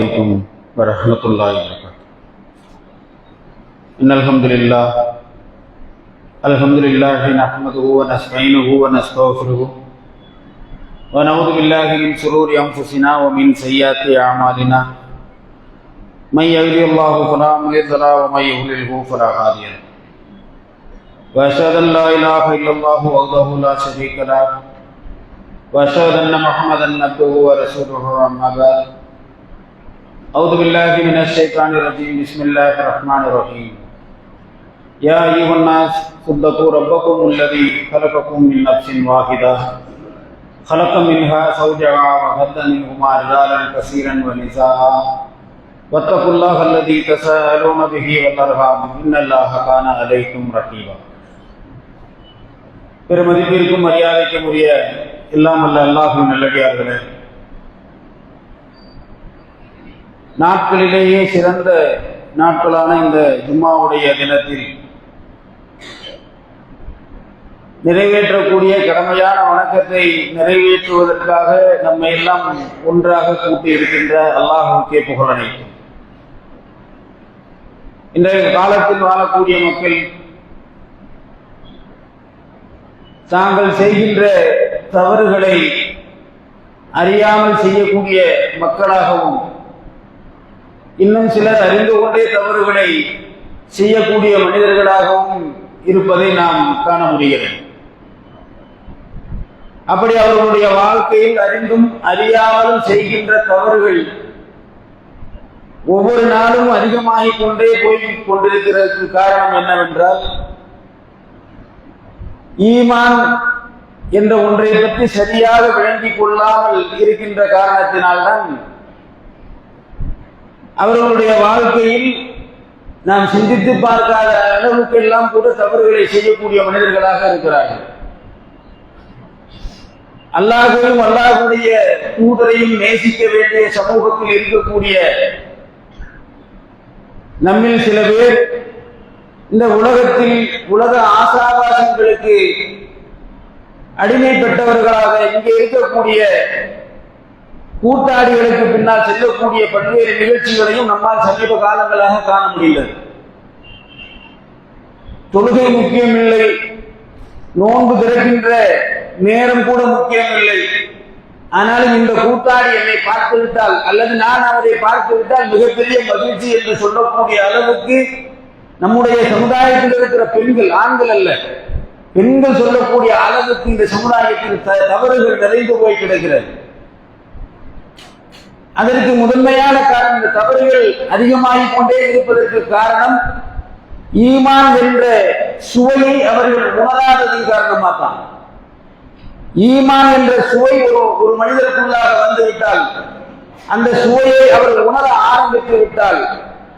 عليكم ورحمة الله وبركاته إن الحمد لله الحمد لله نحمده ونستعينه ونستغفره ونعوذ بالله من شرور أنفسنا ومن سيئات أعمالنا من يهده الله فلا مضل له ومن يضلله فلا هادي له۔ وأشهد أن لا إله إلا الله وحده لا شريك له۔ وأشهد أن محمدا عبده ورسوله أما بعد۔ أعوذ بالله من الشيطان الرجيم بسم الله الرحمن الرحيم يا أيها الناس صدقوا ربكم الذي خلقكم من نفس واحدة خلق منها زوجها وبث منهما رجالا كثيرا ونساء واتقوا الله الذي تساءلون به والأرحام إن الله كان عليكم رقيبا பெருமதிப்பிற்கும் மரியாதைக்கும் உரிய இல்லாமல்ல அல்லாஹின் நல்லடியார்களே நாட்களிலேயே சிறந்த நாட்களான இந்த ஜும்மாவுடைய தினத்தில் நிறைவேற்றக்கூடிய கடமையான வணக்கத்தை நிறைவேற்றுவதற்காக நம்மை எல்லாம் ஒன்றாக கூட்டி இருக்கின்ற அல்லாஹுக்கே புகழனை இன்றைய காலத்தில் வாழக்கூடிய மக்கள் தாங்கள் செய்கின்ற தவறுகளை அறியாமல் செய்யக்கூடிய மக்களாகவும் இன்னும் சிலர் அறிந்து கொண்டே தவறுகளை செய்யக்கூடிய மனிதர்களாகவும் இருப்பதை நாம் காண முடிகிறது. அப்படி அவர்களுடைய வாழ்க்கையில் அறிந்தும் அறியாமலும் செய்கின்ற தவறுகள் ஒவ்வொரு நாளும் அதிகமாகிக் கொண்டே போய் கொண்டிருக்கிறதுக்கு காரணம் என்னவென்றால் ஈமான் என்ற ஒன்றை பற்றி சரியாக விளங்கிக் கொள்ளாமல் இருக்கின்ற காரணத்தினால்தான் அவர்களுடைய வாழ்க்கையில் நாம் சிந்தித்து பார்க்காத அளவுக்கு எல்லாம் கூட தவறுகளை செய்யக்கூடிய மனிதர்களாக இருக்கிறார்கள். அல்லாஹையும் அல்லாஹுடைய தூதரையும் நேசிக்க வேண்டிய சமூகத்தில் இருக்கக்கூடிய நம்மில் சில பேர் இந்த உலகத்தில் உலக ஆசாபாசங்களுக்கு அடிமைப்பட்டவர்களாக இங்கே இருக்கக்கூடிய கூட்டாளிகளுக்கு பின்னால் செல்லக்கூடிய பல்வேறு நிகழ்ச்சிகளையும் நம்மால் சமீப காலங்களாக காண முடியல தொழுகை முக்கியமில்லை. நோன்பு திறக்கின்ற நேரம் கூட முக்கியமில்லை. ஆனாலும் இந்த கூட்டாளி என்னை பார்த்து விட்டால் அல்லது நான் அவரை பார்த்து விட்டால் மிகப்பெரிய மகிழ்ச்சி என்று சொல்லக்கூடிய அளவுக்கு நம்முடைய சமுதாயத்தில் இருக்கிற பெண்கள் ஆண்கள் அல்ல. பெண்கள் சொல்லக்கூடிய அளவுக்கு இந்த சமுதாயத்தில் தவறுகள் நிறைந்து போய் கிடக்கிறது. அதற்கு முதன்மையான காரணம் இந்த தவறுகள் அதிகமாகிக் கொண்டே இருப்பதற்கு காரணம் ஈமான் என்ற சுவையை அவர்கள் உணராததின் காரணமாக தான் ஈமான் என்ற சுவை ஒரு ஒரு மனிதருக்குள்ளாக வந்துவிட்டால் அந்த சுவையை அவர் உணர ஆரம்பித்து விட்டால்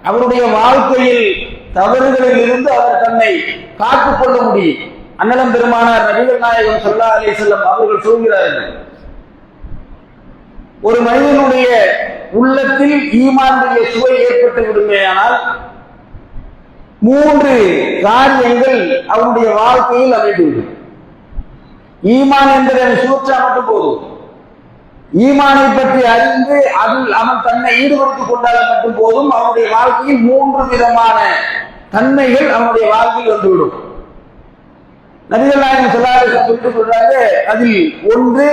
அவருடைய வாழ்க்கையில் தவறுகளில் இருந்து அவர் தன்னை காத்துக்கொள்ள முடியும். அன்னலம் பெருமானார் நபிகள் நாயகம் சொல்லா அலி செல்லம் அவர்கள் சொல்கிறார்கள் ஒரு மனிதனுடைய உள்ளத்தில் ஈமானுடைய சுவை ஏற்பட்டு விடுமேயானால் மூன்று காரியங்கள் அவனுடைய வாழ்க்கையில் அமைந்துவிடும் ஈமான் என்பதை சூழ்ச்சா மட்டும் போதும். ஈமானை பற்றி அறிந்து அதில் அவன் தன்னை ஈடுபடுத்திக் கொண்டால் மட்டும் போதும். அவனுடைய வாழ்க்கையில் மூன்று விதமான தன்மைகள் அவனுடைய வாழ்க்கையில் வந்துவிடும். நபிகள் நாயகம் சொல்லாத சொல்லிட்டு சொல்றாங்க அதில் ஒன்று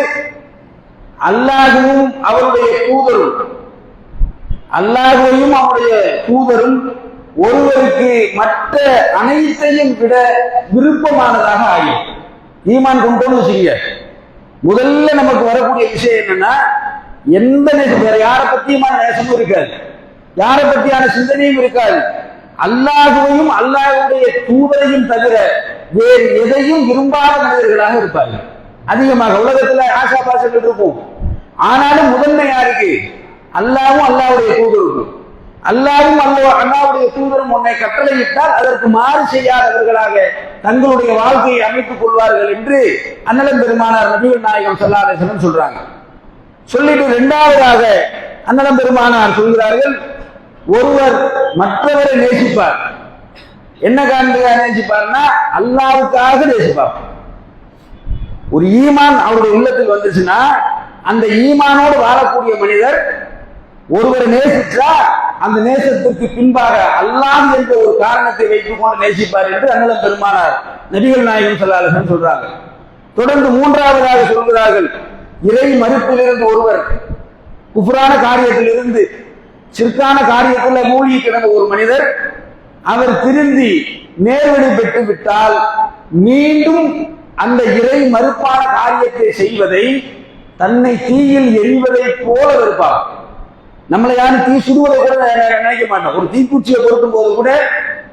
அல்லாஹுவும் அவருடைய தூதரும். அல்லாஹுவையும் அவருடைய தூதரும் ஒருவருக்கு மற்ற அனைத்தையும் விட விருப்பமானதாக ஆகும் ஈமான் கொண்டோன்னு வச்சுக்கீங்க. முதல்ல நமக்கு வரக்கூடிய விஷயம் என்னன்னா எந்த நேசம் வேற யாரை பத்தியுமான நேசமும் இருக்காது. யாரை பத்தியான சிந்தனையும் இருக்காது. அல்லாஹுவையும் அல்லாஹுடைய தூதரையும் தவிர வேறு எதையும் விரும்பாத மனிதர்களாக இருப்பார்கள். அதிகமாக உலகத்துல ஆசா பாசங்கள் இருக்கும். ஆனாலும் முதன்மை யாருக்கு? அல்லாவும் அல்லாவுடைய தூதருக்கும். அல்லாவும் அல்லா அல்லாவுடைய தூதரும் உன்னை கட்டளையிட்டால் அதற்கு மாறு செய்யாதவர்களாக தங்களுடைய வாழ்க்கையை அமைத்துக் கொள்வார்கள் என்று அன்னலம் பெருமானார் நபிகள் நாயகம் சொல்லாதேசனம் சொல்றாங்க. சொல்லிட்டு இரண்டாவதாக அன்னலம் பெருமானார் சொல்கிறார்கள் ஒருவர் மற்றவரை நேசிப்பார். என்ன காரணத்துக்காக நேசிப்பார்னா அல்லாவுக்காக நேசிப்பார். ஒரு ஈமான் அவருடைய உள்ளத்தில் வந்துச்சுன்னா அந்த ஈமானோடு வாழக்கூடிய மனிதர் ஒருவரை நேசித்தார் அந்த நேசத்திற்கு பின்பாக அல்லாம் என்ற ஒரு காரணத்தை வைத்துக் கொண்டு நேசிப்பார் என்று அண்ணலம் பெருமானார் நபிகள் நாயகம் சொல்லாளர்கள் சொல்றாங்க. தொடர்ந்து மூன்றாவதாக சொல்கிறார்கள். இறை மறுப்பிலிருந்து ஒருவர் குஃபரான காரியத்திலிருந்து சிற்கான காரியத்தில் மூழ்கி கிடந்த ஒரு மனிதர் அவர் திருந்தி நேர்வழி பெற்று விட்டால் மீண்டும் அந்த இறை மறுப்பான காரியத்தை செய்வதை தன்னை தீயில் எரிவதை போல இருப்பார் நம்மளை யாரும் தீ சுடுவதை கூட நினைக்க மாட்டோம் ஒரு தீக்குச்சியை பொருட்டும் போது கூட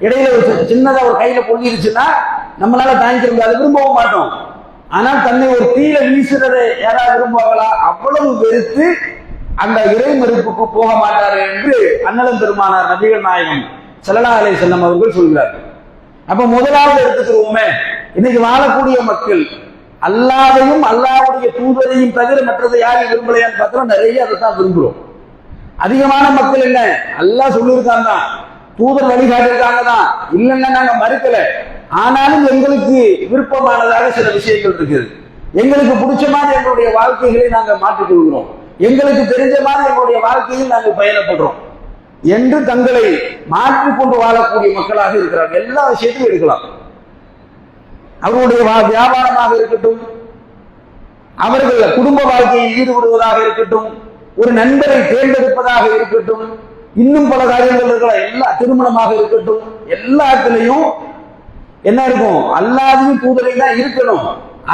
இடையில ஒரு சின்னதா ஒரு கையில பொங்கிருச்சுன்னா நம்மளால தாங்கிக்க முடியாது விரும்பவும் மாட்டோம். ஆனால் தன்னை ஒரு தீயில வீசுறதை யாராவது விரும்புவாங்களா? அவ்வளவு வெறுத்து அந்த இறை மறுப்புக்கு போக மாட்டார் என்று அண்ணலம் பெருமானார் நபிகள் நாயகம் செல்லலா அலை செல்லம் அவர்கள் சொல்கிறார்கள். அப்ப முதலாவது எடுத்துக்கிறோமே இன்னைக்கு வாழக்கூடிய மக்கள் அல்லாதையும் அல்லாவுடைய தூதரையும் தவிர மற்றதை யாரும் விரும்பலையான்னு பார்த்தோம் நிறைய அதை தான் விரும்புகிறோம் அதிகமான மக்கள் என்ன? அல்லாஹ் சொல்லியிருக்காங்க. தான் தூதர் வழிகாட்டிருக்காங்க தான். இல்லைன்னா நாங்க மறுக்கல. ஆனாலும் எங்களுக்கு விருப்பமானதாக சில விஷயங்கள் இருக்குது. எங்களுக்கு பிடிச்ச மாதிரி எங்களுடைய வாழ்க்கைகளை நாங்கள் மாற்றிக் கொள்கிறோம் எங்களுக்கு தெரிஞ்ச மாதிரி எங்களுடைய வாழ்க்கையில் நாங்கள் பயணப்படுறோம். என்று தங்களை மாற்றிக்கொண்டு வாழக்கூடிய மக்களாக இருக்கிறார்கள். எல்லா விஷயத்தையும் எடுக்கலாம். அவருடைய வியாபாரமாக இருக்கட்டும். அவர்கள் குடும்ப வாழ்க்கையை ஈடுபடுவதாக இருக்கட்டும். ஒரு நண்பரை தேர்ந்தெடுப்பதாக இருக்கட்டும். இன்னும் பல காரியங்கள் இருக்கலாம் எல்லா திருமணமாக இருக்கட்டும். எல்லாத்திலையும் என்ன இருக்கும்? அல்லாதையும் தூதரை தான் இருக்கணும்.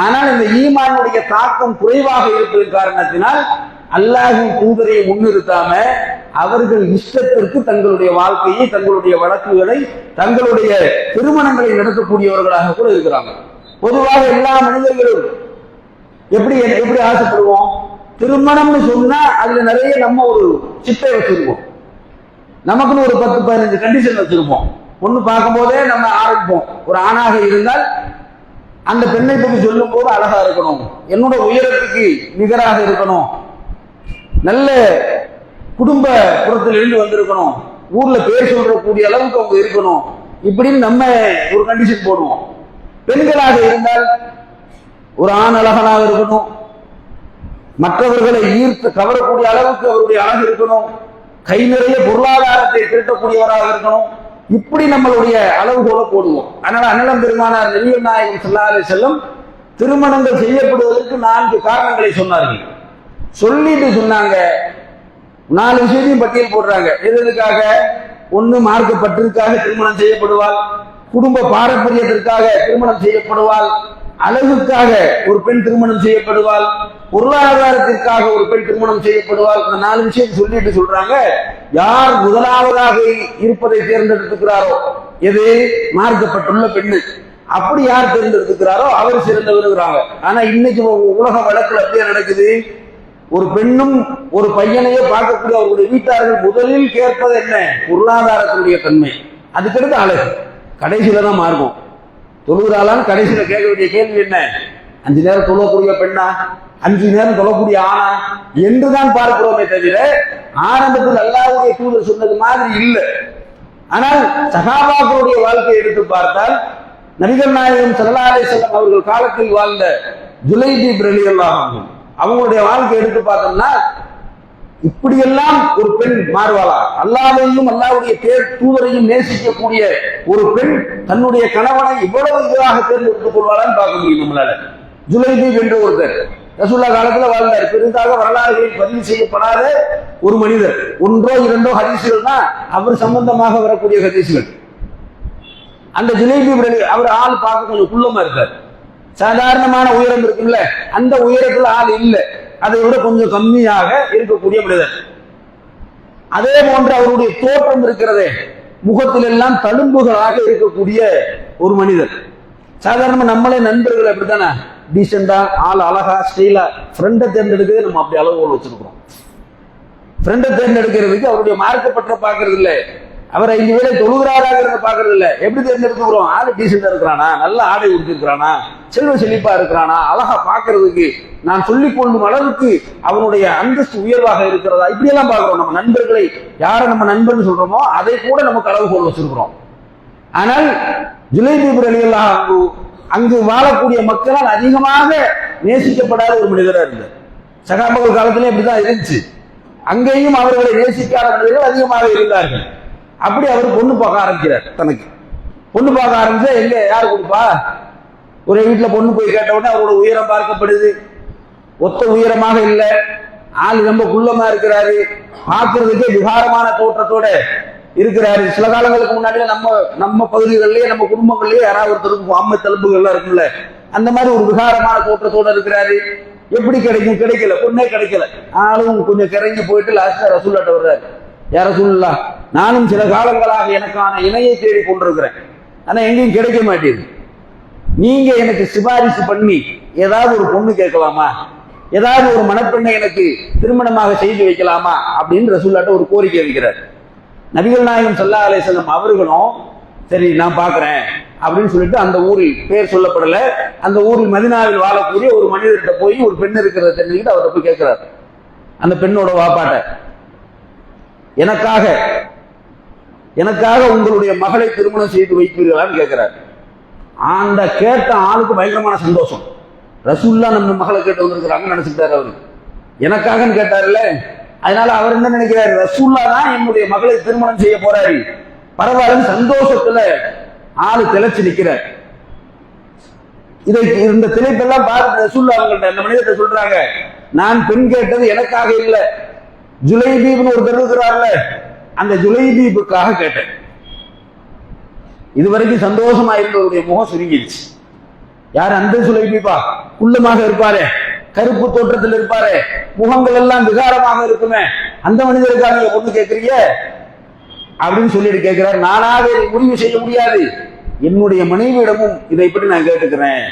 ஆனால் இந்த ஈமானுடைய தாக்கம் குறைவாக இருப்பதன் காரணத்தினால் அல்லாஹின் தூதரை முன்னிறுத்தாம அவர்கள் இஷ்டத்திற்கு தங்களுடைய வாழ்க்கையை தங்களுடைய வழக்குகளை தங்களுடைய திருமணங்களை நடத்தக்கூடியவர்களாக கூட இருக்கிறாங்க. பொதுவாக எல்லா மனிதர்களும் எப்படி எப்படி ஆசைப்படுவோம்? திருமணம்னு சொன்னா அதுல நிறைய நம்ம ஒரு சிட்டை வச்சிருப்போம். நமக்குன்னு ஒரு பத்து பதினஞ்சு கண்டிஷன் வச்சிருப்போம். ஒண்ணு பார்க்கும்போதே நம்ம ஆரம்பிப்போம். ஒரு ஆணாக இருந்தால் அந்த பெண்ணை பற்றி சொல்லும் போது அழகா இருக்கணும். என்னோட உயரத்துக்கு நிகராக இருக்கணும். நல்ல குடும்ப புறத்தில் இருந்து வந்திருக்கணும். ஊர்ல பேர் சொல்றக்கூடிய அளவுக்கு அவங்க இருக்கணும். இப்படின்னு நம்ம ஒரு கண்டிஷன் போடுவோம். பெண்களாக இருந்தால் ஒரு ஆண் அழகனாக இருக்கணும். மற்றவர்களை ஈர்த்து கவரக்கூடிய அளவுக்கு அவருடைய அழகு இருக்கணும். கை நிறைய பொருளாதாரத்தை திரட்டக்கூடியவராக இருக்கணும். இப்படி நம்மளுடைய அளவுகோலை போடுவோம். அதனால அண்ணலம் பெருமானார் நெறியல் நாயகம் செல்லும் திருமணங்கள் செய்யப்படுவதற்கு நான்கு காரணங்களை சொன்னார்கள். சொல்லிட்டு சொன்னாங்க. நாலு விஷயத்தையும் பட்டியல் போடுறாங்க. எதற்காக ஒன்று ஒண்ணு மார்க்கப்பட்டிற்காக திருமணம் செய்யப்படுவாள். குடும்ப பாரம்பரியத்திற்காக திருமணம் செய்யப்படுவாள். அழகுக்காக ஒரு பெண் திருமணம் செய்யப்படுவாள். பொருளாதாரத்திற்காக ஒரு பெண் திருமணம் செய்யப்படுவாள். இந்த நாலு விஷயம் சொல்லிட்டு சொல்றாங்க. யார் முதலாவதாக இருப்பதை தேர்ந்தெடுத்துக்கிறாரோ? எது? மார்க்கப்பட்டுள்ள பெண்ணு. அப்படி யார் தேர்ந்தெடுத்துக்கிறாரோ? அவர் சிறந்தவருங்கிறாங்க ஆனா இன்னைக்கு உலக வழக்குல அப்படியே நடக்குது. ஒரு பெண்ணும் ஒரு பையனையே பார்க்கக்கூடிய அவருடைய வீட்டார்கள் முதலில் கேட்பது என்ன? பொருளாதாரத்தினுடைய தன்மை. அதுக்கடுத்து அழகு கடைசியில தான் மாறும் தொழுகிறாளான்னு கடைசியில கேட்க வேண்டிய கேள்வி என்ன? அஞ்சு நேரம் தொழக்கூடிய பெண்ணா? அஞ்சு நேரம் தொழக்கூடிய ஆணா? என்றுதான் பார்க்கிறோமே தவிர ஆரம்பத்தில் அல்லாவுடைய தூதர் சொன்னது மாதிரி இல்லை. ஆனால் சகாபாக்களுடைய வாழ்க்கையை எடுத்து பார்த்தால் நபிகள் நாயகம் சல்லா அவர்கள் காலத்தில் வாழ்ந்த ஜுலை தீப் ரலி அல்லாஹும் அவங்களுடைய வாழ்க்கை எடுத்து பார்த்தோம்னா இப்படியெல்லாம் ஒரு பெண் மாறுவாளா? அல்லாவையும் அல்லாவுடைய பேர் தூதரையும் நேசிக்கக்கூடிய ஒரு பெண் தன்னுடைய கணவனை இவ்வளவு இதுவாக தேர்ந்தெடுத்துக் கொள்வாளான்னு பார்க்க முடியும் நம்மளால. ஜுலைதீப் என்ற ஒருத்தர் ரசூல்லா காலத்துல வாழ்ந்தார். பெரிதாக வரலாறுகளில் பதிவு செய்யப்படாத ஒரு மனிதர். ஒன்றோ இரண்டோ ஹதீசுகள் தான் அவர் சம்பந்தமாக வரக்கூடிய ஹதீசுகள் அந்த ஜிலேபி அவர் ஆள் பார்க்க கொஞ்சம் குள்ளமா இருக்கார். சாதாரணமான உயரம் இருக்குல்ல அந்த உயரத்துல ஆள் இல்லை. அதை விட கொஞ்சம் கம்மியாக இருக்கக்கூடிய மனிதர். அதே போன்று அவருடைய தோற்றம் இருக்கிறதே முகத்தில் எல்லாம் தழும்புகளாக இருக்கக்கூடிய ஒரு மனிதர். சாதாரணமா நம்மளே நண்பர்கள் அப்படித்தானே? டீசெண்டா ஆள் அழகா ஸ்டைலா ஃப்ரெண்டை தேர்ந்தெடுக்கிறது நம்ம அப்படி அளவுகோல் வச்சிருக்கிறோம். ஃப்ரெண்டை தேர்ந்தெடுக்கிறதுக்கு அவருடைய மார்க்கப்பற்ற பாக்குறது இல்லை. அவர் ஐந்து வேலை தொழுகிறாராங்கிறத பாக்குறது இல்லை. எப்படி தேர்ந்தெடுத்துக்கிறோம்? ஆள் டீசெண்டா இருக்கிறானா? நல்ல ஆடை உடுத்திருக்கிறானா? செல்வ செழிப்பா இருக்கிறானா? அழகா பார்க்கறதுக்கு நான் சொல்லிக் கொள்ளும் அளவுக்கு அவனுடைய அந்தஸ்து உயர்வாக இருக்கிறதா? இப்படியெல்லாம் பாக்குறோம் நம்ம நண்பர்களை யாரை நம்ம நண்பர்னு சொல்றோமோ அதை கூட நமக்கு அளவுகோல் வச்சிருக்கிறோம். ஆனால் ஜுலைபீபர் அலியல்லா அங்கு அங்கு வாழக்கூடிய மக்களால் அதிகமாக நேசிக்கப்படாத ஒரு மனிதராக இருந்தார். சகாபகல் காலத்திலே இப்படிதான் இருந்துச்சு. அங்கேயும் அவர்களை நேசிக்காத மனிதர்கள் அதிகமாக இருந்தார்கள். அப்படி அவர் பொண்ணு பார்க்க ஆரம்பிக்கிறார் தனக்கு. பொண்ணு பார்க்க ஆரம்பிச்சா எங்க யார் கொடுப்பா? ஒரு வீட்டில் பொண்ணு போய் கேட்ட உடனே அவரோட உயரம் பார்க்கப்படுது. ஒத்த உயரமாக இல்லை. ஆள் ரொம்ப குள்ளமா இருக்கிறாரு. பார்க்கறதுக்கே விகாரமான தோற்றத்தோட இருக்கிறாரு. சில காலங்களுக்கு முன்னாடியே நம்ம நம்ம பகுதிகளிலேயே நம்ம குடும்பங்கள்லயே யாராவது ஒருத்தருக்கு அம்மை தழும்புகள்லாம் இருக்குல்ல அந்த மாதிரி ஒரு விகாரமான தோற்றத்தோட இருக்கிறாரு. எப்படி கிடைக்கும்? கிடைக்கல. பொண்ணே கிடைக்கல. ஆளும் கொஞ்சம் கிறங்கி போயிட்டு லாஸ்டா ரசூல்லாட்ட வர்றாரு. யார சொல்லலாம் நானும் சில காலங்களாக எனக்கான இணையை தேடி கொண்டிருக்கிறேன் ஆனா எங்கேயும் கிடைக்க மாட்டேங்குது. நீங்க எனக்கு சிபாரிசு பண்ணி ஏதாவது ஒரு பொண்ணு கேட்கலாமா? ஏதாவது ஒரு மணப்பெண்ணை எனக்கு திருமணமாக செய்து வைக்கலாமா? அப்படின்னு ரசூல்லாட்ட ஒரு கோரிக்கை வைக்கிறார். நபிகள் நாயகம் சல்லா அலிசல்லம் அவர்களும் சரி நான் பார்க்குறேன் அப்படின்னு சொல்லிட்டு அந்த ஊரில் பேர் சொல்லப்படல. அந்த ஊரில் மதினாவில் வாழக்கூடிய ஒரு மனிதர்கிட்ட போய் ஒரு பெண் இருக்கிறத தெரிஞ்சுக்கிட்டு அவர்கிட்ட போய் கேட்கிறார். அந்த பெண்ணோட வாப்பாட்ட எனக்காக எனக்காக உங்களுடைய மகளை திருமணம் செய்து வைப்பீர்களான்னு கேட்கிறார். அந்த கேட்ட ஆளுக்கு பயங்கரமான சந்தோஷம். ரசூல்லா நம்ம மகளை கேட்டு வந்திருக்கிறாங்கன்னு நினைச்சுட்டாரு அவரு. எனக்காகன்னு கேட்டாருல்ல? அதனால அவர் என்ன நினைக்கிறாரு? ரசூல்லா தான் என்னுடைய மகளை திருமணம் செய்ய போறாரு. பரவாயில்ல சந்தோஷத்துல ஆளு திளைச்சு நிக்கிறார். இதை இந்த திளைப்பெல்லாம் பார்த்து ரசூல்லா அவங்கள்ட்ட அந்த மனிதர்கிட்ட சொல்றாங்க. நான் பெண் கேட்டது எனக்காக இல்ல. ஜுலைபீப்னு ஒருத்தர் இருக்கிறார்ல அந்த ஜுலைபீபுக்காக கேட்டேன். இதுவரைக்கும் சந்தோஷமா இருந்தவருடைய முகம் சுருங்கிடுச்சு. யார் அந்த சுலைபீபா குள்ளமாக இருப்பாரே. கருப்பு தோற்றத்தில் இருப்பாரே. முகங்கள் எல்லாம் விகாரமாக இருக்குமே. அந்த மனிதருக்காக நீங்க பொண்ணு கேட்கறீங்க அப்படின்னு சொல்லிட்டு கேட்கிறார் நானாக முடிவு செய்ய முடியாது. என்னுடைய மனைவியிடமும் இதை பற்றி நான் கேட்டுக்கிறேன்.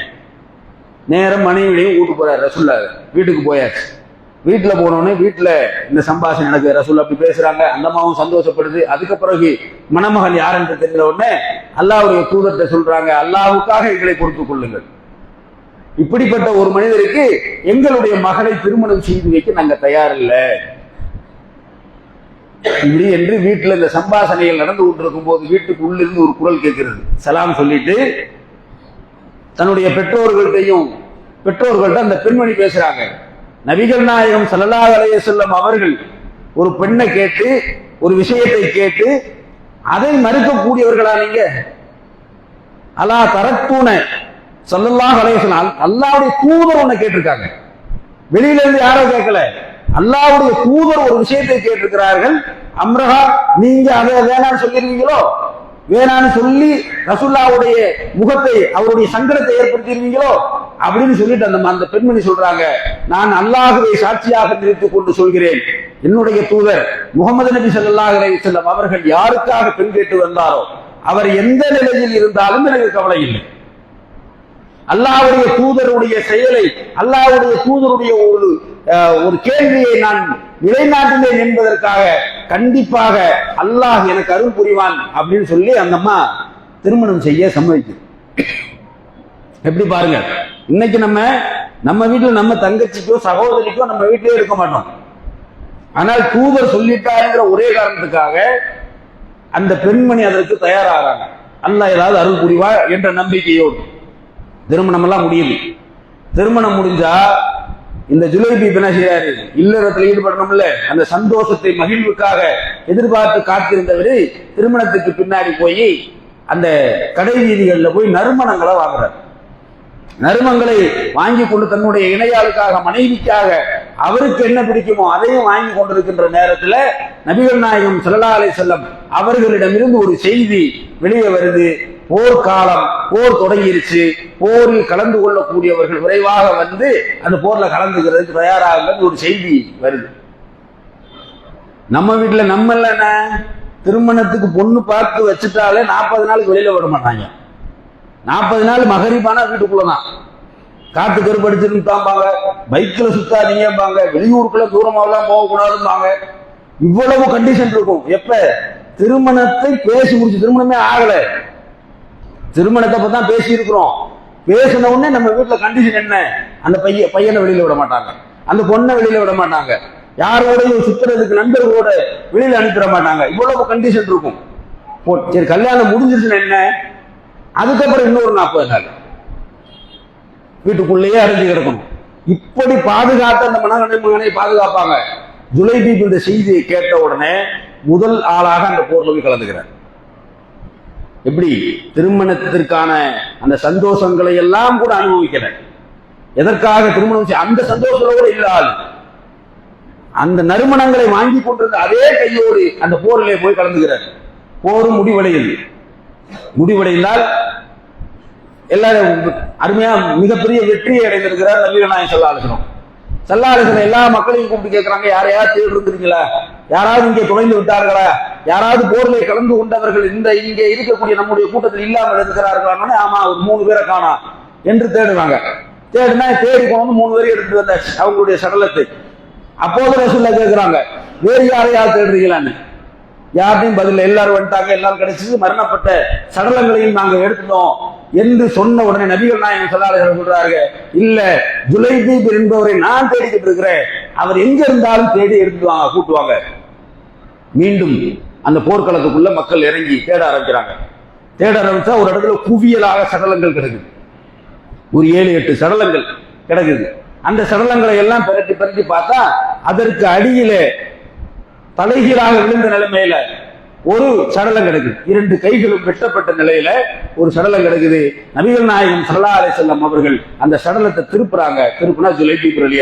நேரம் மனைவியிடையும் கூட்டு போறாரு ரசுல்லா வீட்டுக்கு போயாச்சு. வீட்டில் போனோடனே வீட்டில் இந்த சம்பாஷணை எனக்கு ரசூல் அப்படி பேசுறாங்க. அந்த அம்மாவும் சந்தோஷப்படுது. அதுக்கு பிறகு மணமகன் யார் என்று தெரிஞ்ச உடனே அல்லாவுடைய தூதத்தை சொல்றாங்க அல்லாவுக்காக எங்களை கொடுத்துக் கொள்ளுங்கள். இப்படிப்பட்ட ஒரு மனிதருக்கு எங்களுடைய மகளை திருமணம் செய்து வைக்க நாங்கள் தயார் இல்லை இப்படி என்று வீட்டில் இந்த சம்பாஷணைகள் நடந்து கொண்டிருக்கும் போது வீட்டுக்கு உள்ளிருந்து ஒரு குரல் கேட்கிறது. சலாம் சொல்லிட்டு தன்னுடைய பெற்றோர்கள்ட்டையும் பெற்றோர்கள்ட்ட அந்த பெண்மணி பேசுறாங்க. நபிகள் நாயகம் சல்லல்லா அலைய செல்லம் அவர்கள் ஒரு பெண்ணை கேட்டு ஒரு விஷயத்தை கேட்டு அதை மறுக்கக்கூடியவர்களா நீங்க? அலா தரத்தூன சல்லல்லாஹ் அலைஹி அல்லாவுடைய தூதர் ஒண்ணு கேட்டிருக்காங்க. வெளியில இருந்து யாரோ கேட்கல? அல்லாவுடைய தூதர் ஒரு விஷயத்தை கேட்டிருக்கிறார்கள். அம்ரஹா நீங்க அதை வேணாம்னு சொல்லிருவீங்களோ? வேணான்னு சொல்லி ரசுல்லாவுடைய முகத்தை அவருடைய சங்கடத்தை ஏற்படுத்திடுவீங்களோ அப்படின்னு சொல்லிட்டு அந்த அந்த பெண்மணி சொல்றாங்க. நான் அல்லாஹுவை சாட்சியாக நிறுத்திக் கொண்டு சொல்கிறேன். என்னுடைய தூதர் முகமது நபி ஸல்லல்லாஹு செல்லம் அவர்கள் யாருக்காக பெண் கேட்டு வந்தாரோ அவர் எந்த நிலையில் இருந்தாலும் எனக்கு கவலை இல்லை. அல்லாவுடைய தூதருடைய செயலை அல்லாவுடைய தூதருடைய ஒரு ஒரு கேள்வியை நான் நிலைநாட்டினேன் என்பதற்காக கண்டிப்பாக அல்லாஹ் எனக்கு அருள் புரிவான் அப்படின்னு சொல்லி அந்த அம்மா திருமணம் செய்ய சம்மதிக்குது. எப்படி பாருங்க? இன்னைக்கு நம்ம நம்ம வீட்டுல நம்ம தங்கச்சிக்கோ சகோதரிக்கோ நம்ம வீட்டிலே இருக்க மாட்டோம். ஆனால் தூதர் சொல்லிட்டாருங்கிற ஒரே காரணத்துக்காக அந்த பெண்மணி அதற்கு தயாராகிறாங்க. அல்ல ஏதாவது அருள் புரிவா என்ற நம்பிக்கையோடு. திருமணம் எல்லாம் முடியுது திருமணம் முடிஞ்சா இந்த ஜுலைபி இப்ப இல்லறத்தில் ஈடுபடணும்ல. அந்த சந்தோஷத்தை மகிழ்வுக்காக எதிர்பார்த்து காத்திருந்தவர் திருமணத்துக்கு பின்னாடி போய் அந்த கடை வீதிகளில் போய் நறுமணங்களை வாங்குறார். நறுமங்களை வாங்கி கொண்டு தன்னுடைய இணையாளுக்காக மனைவிக்காக அவருக்கு என்ன பிடிக்குமோ அதையும் வாங்கி கொண்டிருக்கின்ற நேரத்துல நபிகள் நாயகம் சல்லா அலைஹி செல்லம் அவர்களிடமிருந்து ஒரு செய்தி வெளியே வருது. போர்க்காலம் போர் தொடங்கிருச்சு. போரில் கலந்து கொள்ளக்கூடியவர்கள் விரைவாக வந்து அந்த போர்ல கலந்துக்கிறதுக்கு தயாராகுங்கிறது ஒரு செய்தி வருது. நம்ம வீட்டுல நம்ம இல்லைன்னா திருமணத்துக்கு பொண்ணு பார்த்து வச்சுட்டாலே நாற்பது நாளுக்கு வெளியில விட மாட்டாங்க. நாற்பது நாள் மகரிபானா வீட்டுக்குள்ளதான். காட்டு கருப்படிச்சிருந்தாம்பாங்க பைக்கில் சுத்தாதீங்கம்பாங்க வெளியூருக்குள்ள தூரமாவெல்லாம் போகக்கூடாதும்பாங்க இவ்வளவு கண்டிஷன் இருக்கும். எப்ப? திருமணத்தை பேசி முடிச்சு திருமணமே ஆகல. திருமணத்தை பத்தி தான் பேசி இருக்கிறோம் பேசின உடனே நம்ம வீட்டுல கண்டிஷன் என்ன? அந்த பைய பையனை வெளியில விட மாட்டாங்க. அந்த பொண்ணை வெளியில விட மாட்டாங்க. யாரோடையும் சுத்துறதுக்கு நண்பர்களோட வெளியில அனுப்பிட மாட்டாங்க. இவ்வளவு கண்டிஷன் இருக்கும். போ, சரி கல்யாணம் முடிஞ்சிருச்சுன்னா என்ன? அதுக்கப்புறம் இன்னொரு நாற்பது நாள். வீட்டுக்குள்ளேயே அடைஞ்சு கிடக்கணும். இப்படி பாதுகாத்த அந்த மனநடை மகனை பாதுகாப்பாங்க. ஜுலைபீப் இந்த செய்தியை கேட்ட உடனே முதல் ஆளாக அந்த போர்ல போய் கலந்துகிறார் எப்படி? திருமணத்திற்கான அந்த சந்தோஷங்களை எல்லாம் கூட அனுபவிக்கிறார். எதற்காக திருமணம் செய்ய அந்த சந்தோஷத்தோடு இல்லாது. அந்த நறுமணங்களை வாங்கி கொண்டிருந்த அதே கையோடு அந்த போரிலே போய் கலந்துகிறார் போரும் முடிவடையுது. முடிவடைந்தால் எல்லாரும் அருமையா மிகப்பெரிய வெற்றியை அடைந்திருக்கிறார் நபிகள் நாயகம் சொல்லாலுகிறோம் எல்லா மக்களையும் கூப்பிட்டு கேட்கிறாங்க யாரையாவது தேடி இருக்கிறீங்களா யாராவது இங்கே தொலைந்து விட்டார்களா? யாராவது போர்ல கலந்து கொண்டவர்கள் இந்த இங்கே இருக்கக்கூடிய நம்முடைய கூட்டத்தில் இல்லாமல் இருக்கிறார்களா? ஆமா ஒரு மூணு பேரை காணா என்று தேடுறாங்க. தேடினா தேடி கொண்டு மூணு பேரையும் எடுத்து வந்த அவங்களுடைய சடலத்தை. அப்போது ரசூல்ல கேட்கிறாங்க வேறு யாரையாவது தேடுறீங்களான்னு? யார்டையும் பதில் எல்லாரும் வந்துட்டாங்க எல்லாரும் கிடைச்சது மரணப்பட்ட சடலங்களையும் நாங்க எடுத்துட்டோம் என்று சொன்ன உடனே நபிகள் நாயகம் சொல்லாளர்கள் சொல்றாங்க இல்ல ஜுலைதீப் என்பவரை நான் தேடிக்கிட்டு இருக்கிறேன். அவர் எங்க இருந்தாலும் தேடி எடுத்துவாங்க கூட்டுவாங்க மீண்டும் அந்த போர்க்களத்துக்குள்ள மக்கள் இறங்கி தேட ஆரம்பிக்கிறாங்க. தேட ஆரம்பிச்சா ஒரு இடத்துல குவியலாக சடலங்கள் கிடக்குது. ஒரு ஏழு எட்டு சடலங்கள் கிடக்குது. அந்த சடலங்களை எல்லாம் பரட்டி பிரட்டி பார்த்தா அதற்கு அடியிலே தலைகீழாக விழுந்த நிலைமையில ஒரு சடலம் கிடக்குது இரண்டு கைகளும் வெட்டப்பட்ட நிலையில ஒரு சடலம் கிடக்குது. நபிகள் நாயகம் சல்லா அலை செல்லம் அவர்கள் அந்த சடலத்தை திருப்புறாங்க. திருப்புனா ஜுலைபி அலி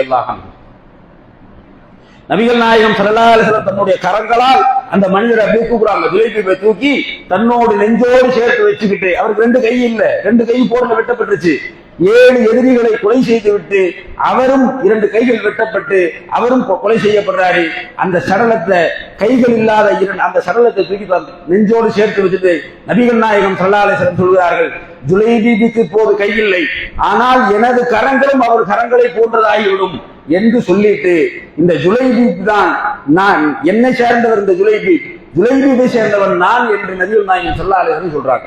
நபிகள் நாயகம் சல்லா தன்னுடைய கரங்களால் அந்த மனிதரை அப்படியே தூக்குறாங்க. ஜுலைபீபை தூக்கி தன்னோடு நெஞ்சோடு சேர்த்து வச்சுக்கிட்டு அவருக்கு ரெண்டு கை இல்ல ரெண்டு கை போர்ல வெட்டப்பட்டுருச்சு. ஏழு எதிரிகளை கொலை செய்து விட்டு அவரும் இரண்டு கைகள் வெட்டப்பட்டு அவரும் கொ- கொலை செய்யப்படுறாரு. அந்த சடலத்தை கைகள் இல்லாத இரண்டு அந்த சடலத்தை தூக்கி நெஞ்சோடு சேர்த்து வச்சுட்டு நபிகள் நாயகம் சல்லாலேசனம் சொல்கிறார்கள் ஜுலைபீபிக்கு இப்போது கையில்லை. ஆனால் எனது கரங்களும் அவர் கரங்களை போன்றதாகிவிடும் என்று சொல்லிட்டு இந்த ஜுலைபீப் தான் நான் என்னை சேர்ந்தவர் இந்த ஜுலைபீப் ஜுலைபீபை சேர்ந்தவன் நான் என்று நபிகள் நாயகம் சல்லாலேசன் சொல்றாங்க.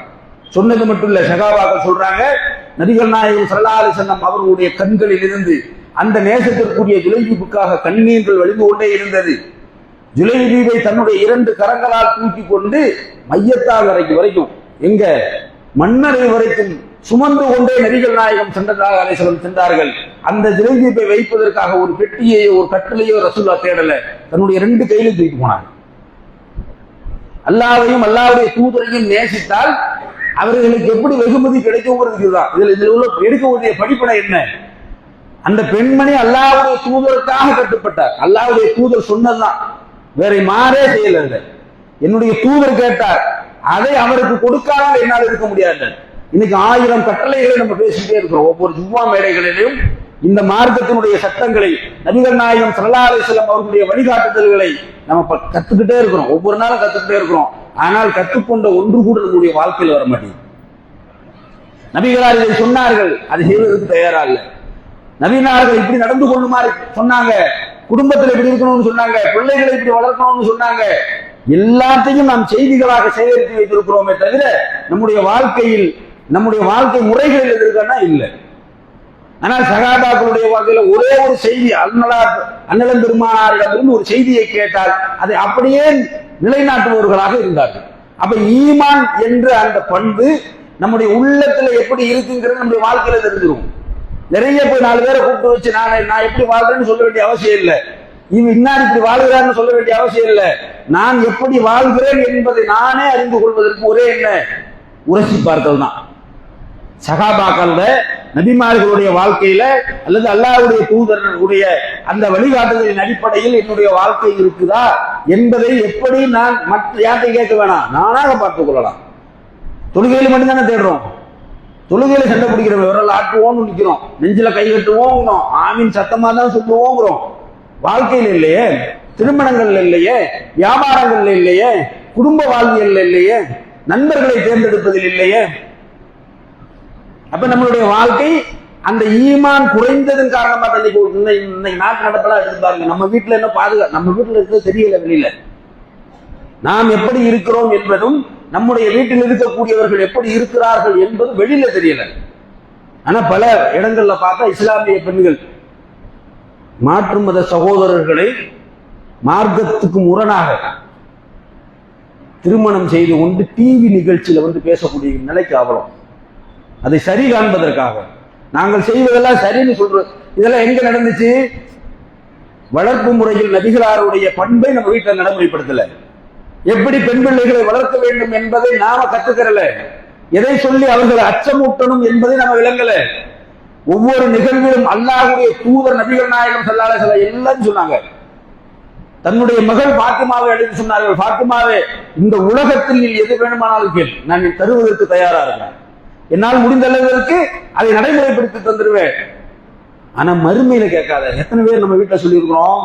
சொன்னது மட்டும் இல்ல சகாபாக்கள் சொல்றாங்க நபிகள் நாயகம் சல்லாலை செல்லம் அவர்களுடைய கண்களில் இருந்து அந்த நேசத்திற்குரிய ஜுலைபீப்புக்காக கண்ணீர்கள் வழிந்து கொண்டே இருந்தது. ஜுலைபீபை தன்னுடைய இரண்டு கரங்களால் தூக்கி கொண்டு மையத்தால் வரைக்கும் வரைக்கும். எங்க? மன்னரை வரைக்கும் சுமந்து கொண்டே நபிகள் நாயகம் சென்றதாக அலைசலம் சென்றார்கள். அந்த ஜுலைபீப்பை வைப்பதற்காக ஒரு பெட்டியையோ ஒரு கட்டிலையோ ரசூல்லா தேடல. தன்னுடைய ரெண்டு கையிலும் தூக்கி போனாங்க. அல்லாவையும் அல்லாவுடைய தூதரையும் நேசித்தால் அவர்களுக்கு எப்படி வெகுமதி கிடைக்குங்கிறது இதுதான். இதில் இதில் உள்ள எடுக்கக்கூடிய படிப்பனை என்ன? அந்த பெண்மணி அல்லாவுடைய தூதருக்காக கட்டுப்பட்டார். அல்லாவுடைய தூதர் சொன்னதுதான். வேற மாறே செய்யல என்னுடைய தூதர் கேட்டார் அதை அவருக்கு கொடுக்காமல் என்னால் இருக்க முடியாது. இன்னைக்கு ஆயிரம் கட்டளைகளை நம்ம பேசிட்டே இருக்கிறோம். ஒவ்வொரு ஜும்மா மேடைகளிலும் இந்த மார்க்கத்தினுடைய சட்டங்களை நபிகள் நாயகம் ஸல்லல்லாஹு அலைஹி அவர்களுடைய வழிகாட்டுதல்களை நம்ம கத்துக்கிட்டே இருக்கிறோம். ஒவ்வொரு நாளும் கத்துக்கிட்டே இருக்கிறோம். ஆனால் கற்றுக்கொண்ட ஒன்று கூட நம்முடைய வாழ்க்கையில் வர மாட்டேங்குது. நபிகளார் இதை சொன்னார்கள். அதை செய்வதற்கு தயாரா இல்ல. நவீனார்கள் இப்படி நடந்து கொள்ளுமாறு சொன்னாங்க. குடும்பத்தில் இப்படி இருக்கணும்னு சொன்னாங்க. பிள்ளைகளை இப்படி வளர்க்கணும்னு சொன்னாங்க. எல்லாத்தையும் நாம் செய்திகளாக சேகரித்து வைத்திருக்கிறோமே தவிர நம்முடைய வாழ்க்கையில் நம்முடைய வாழ்க்கை முறைகளில் எதிர்க்கன்னா இல்லை. ஆனால் சகாபாக்களுடைய வகையில் ஒரே ஒரு செய்தி அன்னலார் அன்னலம் பெருமானாரிடமிருந்து ஒரு செய்தியை கேட்டால் அதை அப்படியே நிலைநாட்டுபவர்களாக இருந்தார்கள். அப்ப ஈமான் என்ற அந்த பண்பு நம்முடைய உள்ளத்துல எப்படி இருக்குங்கிறது நம்முடைய வாழ்க்கையில தெரிஞ்சிரும் நிறைய போய் நாலு பேரை கூப்பிட்டு வச்சு நான் நான் எப்படி வாழ்றேன்னு சொல்ல வேண்டிய அவசியம் இல்லை. இவன் இன்னார் இப்படி வாழ்கிறான்னு சொல்ல வேண்டிய அவசியம் இல்லை. நான் எப்படி வாழ்கிறேன் என்பதை நானே அறிந்து கொள்வதற்கு ஒரே என்ன? உரசி பார்த்தல் தான். சகாபாக்கள்ல நபிமார்களுடைய வாழ்க்கையில அல்லது அல்லாவுடைய தூதர்களுடைய அந்த வழிகாட்டுதலின் அடிப்படையில் என்னுடைய வாழ்க்கை இருக்குதா என்பதை எப்படி நான் மற்ற யார்ட்டையும் கேட்க வேணாம். நானாக பார்த்துக் கொள்ளலாம். தொழுகையில மட்டும்தானே தேடுறோம். தொழுகையில சண்டை பிடிக்கிறோம். விரல் ஆட்டுவோம்னு நிற்கிறோம் நெஞ்சில கை கட்டுவோங்கிறோம் ஆமீன் சத்தமா தான் சொல்லுவோங்கிறோம். வாழ்க்கையில் இல்லையே திருமணங்கள்ல இல்லையே வியாபாரங்கள் இல்லையே குடும்ப வாழ்வியல் இல்லையே நண்பர்களை தேர்ந்தெடுப்பதில் இல்லையே. அப்ப நம்மளுடைய வாழ்க்கை அந்த ஈமான் குறைந்ததன் காரணமா இன்னைக்கு இன்னைக்கு நாட்டு நடப்பெல்லாம் எடுத்து நம்ம வீட்டுல என்ன பாதுகா நம்ம வீட்டுல இருக்கிறது தெரியல வெளியில. நாம் எப்படி இருக்கிறோம் என்பதும் நம்முடைய வீட்டில் இருக்கக்கூடியவர்கள் எப்படி இருக்கிறார்கள் என்பதும் வெளியில தெரியல. ஆனா பல இடங்கள்ல பார்த்தா இஸ்லாமிய பெண்கள் மாற்று மத சகோதரர்களை மார்க்கத்துக்கு முரணாக திருமணம் செய்து கொண்டு டிவி நிகழ்ச்சியில் வந்து பேசக்கூடிய நிலைக்கு அவலம் அதை சரி காண்பதற்காக. நாங்கள் செய்வதெல்லாம் சரின்னு சொல்றோம். இதெல்லாம் எங்க நடந்துச்சு? வளர்ப்பு முறையில் நபிகளாருடைய பண்பை நம்ம வீட்டில் நடைமுறைப்படுத்தல. எப்படி பெண் பிள்ளைகளை வளர்க்க வேண்டும் என்பதை நாம கத்துக்கிறல. எதை சொல்லி அவர்களை அச்சமூட்டணும் என்பதை நம்ம விளங்கல. ஒவ்வொரு நிகழ்விலும் அல்லாஹுடைய தூதர் நபிகள் நாயகம் சல்லால செல்ல எல்லாம் சொன்னாங்க. தன்னுடைய மகள் பாத்திமாவை அழைத்து சொன்னார்கள். பாத்திமாவே இந்த உலகத்தில் நீ எது வேணுமானாலும் கேள். நான் தருவதற்கு தயாரா இருக்கிறேன். என்னால் முடிந்த அளவிற்கு அதை நடைமுறைப்படுத்தி தந்துடுவேன் ஆனா மறுமையில கேட்காத எத்தனை பேர் நம்ம வீட்டுல சொல்லியிருக்கிறோம்?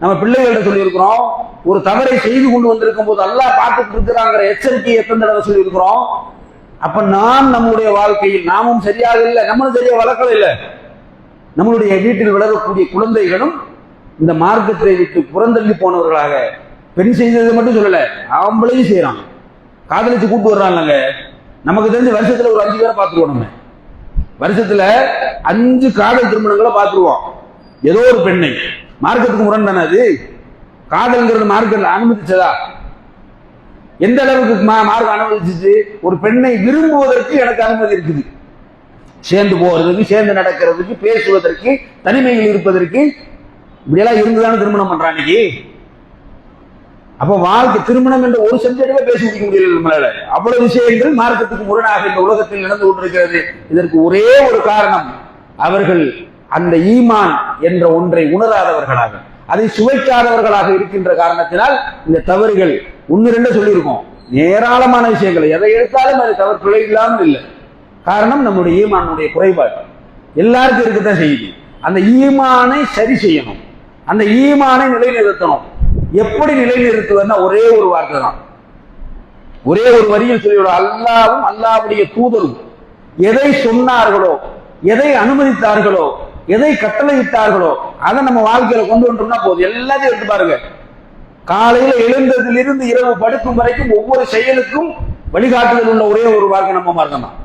நம்ம பிள்ளைகள்ட்ட சொல்லியிருக்கிறோம். ஒரு தவறை செய்து கொண்டு வந்திருக்கும் போது எல்லாம் பார்த்துட்டு இருக்கிறாங்கிற எச்சரிக்கையை எத்தனை தடவை சொல்லியிருக்கிறோம்? அப்ப நாம் நம்முடைய வாழ்க்கையில் நாமும் சரியாக இல்லை நம்மளும் சரியா வளர்க்கல இல்லை. நம்மளுடைய வீட்டில் வளரக்கூடிய குழந்தைகளும் இந்த மார்க்கத்தை விட்டு புறந்தள்ளி போனவர்களாக பெண் செய்ததை மட்டும் சொல்லல ஆம்பளையும் செய்யறாங்க. காதலிச்சு கூப்பிட்டு வர்றாங்க நமக்கு தெரிஞ்ச வருஷத்துல ஒரு அஞ்சு பேரை பார்த்துருவோம் நம்ம. வருஷத்துல அஞ்சு காதல் திருமணங்களை பார்த்துருவோம். ஏதோ ஒரு பெண்ணை. மார்க்கத்துக்கு முரண் தானே அது? காதல்ங்கிறது மார்க்கத்தில் அனுமதிச்சதா? எந்த அளவுக்கு மா- மார்க்கம் ஒரு பெண்ணை விரும்புவதற்கு எனக்கு அனுமதி இருக்குது. சேர்ந்து போறதுக்கு சேர்ந்து நடக்கிறதுக்கு பேசுவதற்கு தனிமையில் இருப்பதற்கு இப்படியெல்லாம் இருந்துதானே திருமணம் பண்றான் இன்னைக்கு அப்ப வாழ்க்கை திருமணம் என்ற ஒரு சப்ஜெக்ட்ல பேசி முடிக்க முடியல நம்மளால. அவ்வளவு விஷயங்கள் மார்க்கத்துக்கு முரணாக இந்த உலகத்தில் நடந்து கொண்டிருக்கிறது. இதற்கு ஒரே ஒரு காரணம் அவர்கள் அந்த ஈமான் என்ற ஒன்றை உணராதவர்களாக அதை சுவைக்காதவர்களாக இருக்கின்ற காரணத்தினால் இந்த தவறுகள் ஒன்று ரெண்டு சொல்லியிருக்கோம். ஏராளமான விஷயங்கள். எதை எடுத்தாலும் அது தவறு பிழை இல்லாமல் இல்லை. காரணம் நம்முடைய ஈமானுடைய குறைபாடு. எல்லாருக்கும் இருக்கத்தான் செய்யுது. அந்த ஈமானை சரி செய்யணும். அந்த ஈமானை நிலைநிறுத்தணும். எப்படி நிலைநிறுத்துவதுன்னா ஒரே ஒரு வார்த்தை தான். ஒரே ஒரு வரியில் சொல்லிவிடும். அல்லாவும் அல்லாவுடைய தூதரும் எதை சொன்னார்களோ எதை அனுமதித்தார்களோ எதை கட்டளையிட்டார்களோ அதை நம்ம வாழ்க்கையில கொண்டு வந்துட்டோம்னா போதும். எல்லாத்தையும் எடுத்து பாருங்க. காலையில எழுந்ததிலிருந்து இரவு படுக்கும் வரைக்கும் ஒவ்வொரு செயலுக்கும் வழிகாட்டுதல் உள்ள ஒரே ஒரு மார்க்கம் நம்ம மார்க்கம் தான்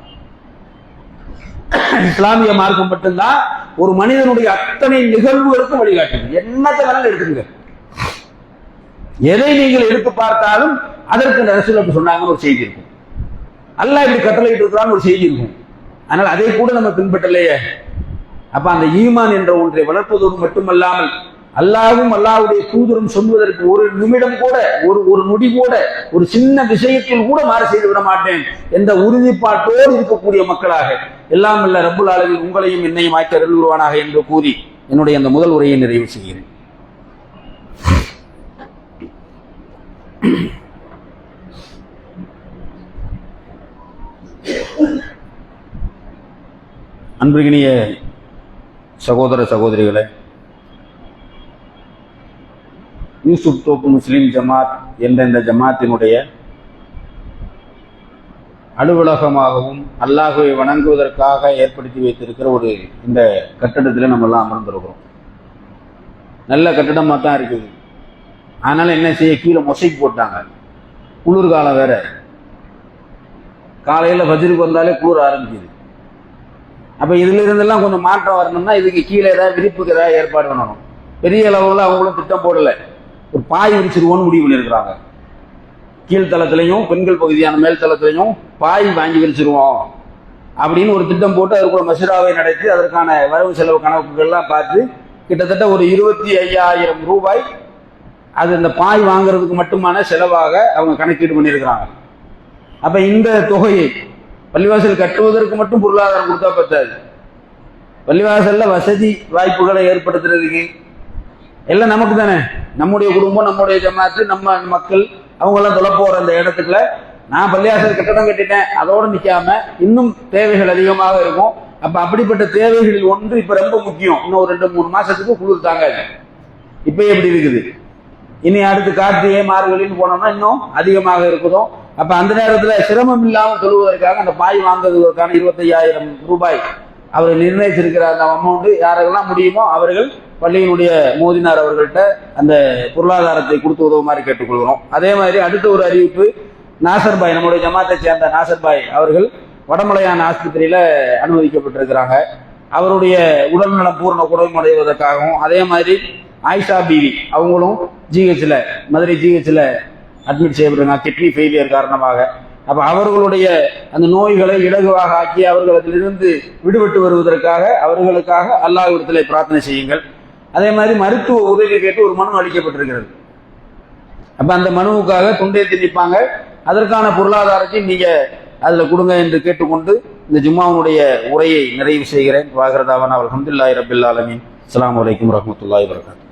இஸ்லாமிய மார்க்கம் மட்டும்தான் ஒரு மனிதனுடைய அத்தனை நிகழ்வுகளுக்கும் வழிகாட்டுது என்னத்தை வேணாலும் எடுத்துங்க எதை நீங்கள் எடுத்து பார்த்தாலும் அதற்கு இந்த ரசூல் சொன்னாங்கன்னு ஒரு செய்தி இருக்கும். அல்லாஹ் இப்படி கட்டளையிட்டு இருக்கிறான்னு ஒரு செய்தி இருக்கும். ஆனால் அதை கூட நம்ம பின்பற்றலையே. அப்ப அந்த ஈமான் என்ற ஒன்றை வளர்ப்பதோடு மட்டுமல்லாமல் அல்லாவும் அல்லாவுடைய தூதரும் சொல்வதற்கு ஒரு நிமிடம் கூட ஒரு ஒரு நொடி கூட ஒரு சின்ன விஷயத்தில் கூட மாறு செய்து விட மாட்டேன் என்ற உறுதிப்பாட்டோடு இருக்கக்கூடிய மக்களாக எல்லாம் இல்ல ரப்புல் அளவில் உங்களையும் என்னையும் ஆக்கி அருள்வானாக என்று கூறி என்னுடைய அந்த முதல் உரையை நிறைவு செய்கிறேன். அன்புகினிய சகோதர சகோதரிகளை யூசுப் தோப்பு முஸ்லீம் ஜமாத் என்ற இந்த ஜமாத்தினுடைய அலுவலகமாகவும் அல்லாஹுவை வணங்குவதற்காக ஏற்படுத்தி வைத்திருக்கிற ஒரு இந்த கட்டடத்தில் நம்ம எல்லாம் அமர்ந்திருக்கிறோம். நல்ல கட்டடமாக தான் இருக்குது. அதனால் என்ன செய்ய கீழே மொசைக்கு போட்டாங்க. குளிர்காலம் வேற. காலையில் பஜ்ருக்கு வந்தாலே குளிர் ஆரம்பிக்குது. அப்போ இதுல இருந்தெல்லாம் கொஞ்சம் மாற்றம் வரணும்னா இதுக்கு கீழே ஏதாவது விரிப்புக்கு ஏதாவது ஏற்பாடு பண்ணணும். பெரிய அளவில் அவங்களும் திட்டம் போடலை. ஒரு பாய் விரிச்சிருவோன்னு முடிவு பண்ணியிருக்கிறாங்க. கீழ்த்தளத்திலையும் பெண்கள் பகுதியான மேல்தளத்திலையும் பாய் வாங்கி விரிச்சிருவோம் அப்படின்னு ஒரு திட்டம் போட்டு அதற்குள்ள மசூராவை நடத்தி அதற்கான வரவு செலவு கணக்குகள்லாம் பார்த்து கிட்டத்தட்ட ஒரு இருபத்தி ஐயாயிரம் ரூபாய் அது இந்த பாய் வாங்குறதுக்கு மட்டுமான செலவாக அவங்க கணக்கீடு பண்ணியிருக்கிறாங்க. அப்ப இந்த தொகையை பள்ளிவாசல் கட்டுவதற்கு மட்டும் பொருளாதாரம் கொடுத்தா பத்தாது. பள்ளிவாசல்ல வசதி வாய்ப்புகளை ஏற்படுத்துறதுக்கு எல்லாம் நமக்கு தானே? நம்முடைய குடும்பம் நம்முடைய ஜமாத்து நம்ம மக்கள் அவங்கெல்லாம் தொலை போற அந்த இடத்துக்குள்ள நான் பள்ளியாசல் கட்டடம் கட்டிட்டேன். அதோடு நிற்காம இன்னும் தேவைகள் அதிகமாக இருக்கும். அப்ப அப்படிப்பட்ட தேவைகளில் ஒன்று இப்ப ரொம்ப முக்கியம். இன்னும் ஒரு ரெண்டு மூணு மாசத்துக்கு குளிர் தாங்காது இப்ப எப்படி இருக்குது. இனி அடுத்து கார்த்திகை மார்கழின்னு போனோம்னா இன்னும் அதிகமாக இருக்குதும் அப்ப அந்த நேரத்துல சிரமம் இல்லாமல் சொல்லுவதற்காக அந்த பாய் வாங்குவதற்கான இருபத்தையாயிரம் ரூபாய் அவர் நிர்ணயிச்சிருக்கிற அந்த அமௌண்ட் யாரெல்லாம் முடியுமோ அவர்கள் பள்ளியினுடைய மோதினார் அவர்கள்ட்ட அந்த பொருளாதாரத்தை கொடுத்து உதவுமாறு கேட்டுக்கொள்கிறோம். அதே மாதிரி அடுத்த ஒரு அறிவிப்பு நாசர் பாய் நம்முடைய ஜமாத்தை சேர்ந்த நாசர் பாய் அவர்கள் வடமலையான ஆஸ்பத்திரியில அனுமதிக்கப்பட்டிருக்கிறாங்க. அவருடைய உடல்நலம் பூர்ண குணமடைவதற்காகவும் அதே மாதிரி ஆயிஷா பிவி அவங்களும் ஜிஹெச்ல மதுரை ஜிஹெச்ல அட்மிட் செய்யப்படுறாங்க கிட்னி ஃபெயிலியர் காரணமாக. அப்ப அவர்களுடைய அந்த நோய்களை இலகுவாக ஆக்கி அவர்களிடத்திலிருந்து விடுபட்டு வருவதற்காக அவர்களுக்காக அல்லாஹ் அல்லாஹ்விடத்திலே பிரார்த்தனை செய்யுங்கள். அதே மாதிரி மருத்துவ உதவி கேட்டு ஒரு மனு அளிக்கப்பட்டிருக்கிறது. அப்ப அந்த மனுவுக்காக துண்டேத்தி நிற்பாங்க அதற்கான பொருளாதாரத்தையும் நீங்க அதுல கொடுங்க என்று கேட்டுக்கொண்டு இந்த ஜும்மாவுடைய உரையை நிறைவு செய்கிறேன். வாகரதாவன் அவர் ரபில் ஆலமீன். அஸ்லாம் வலைக்கம் வரஹ்மத்துல்லாஹி வபரகாத்துஹு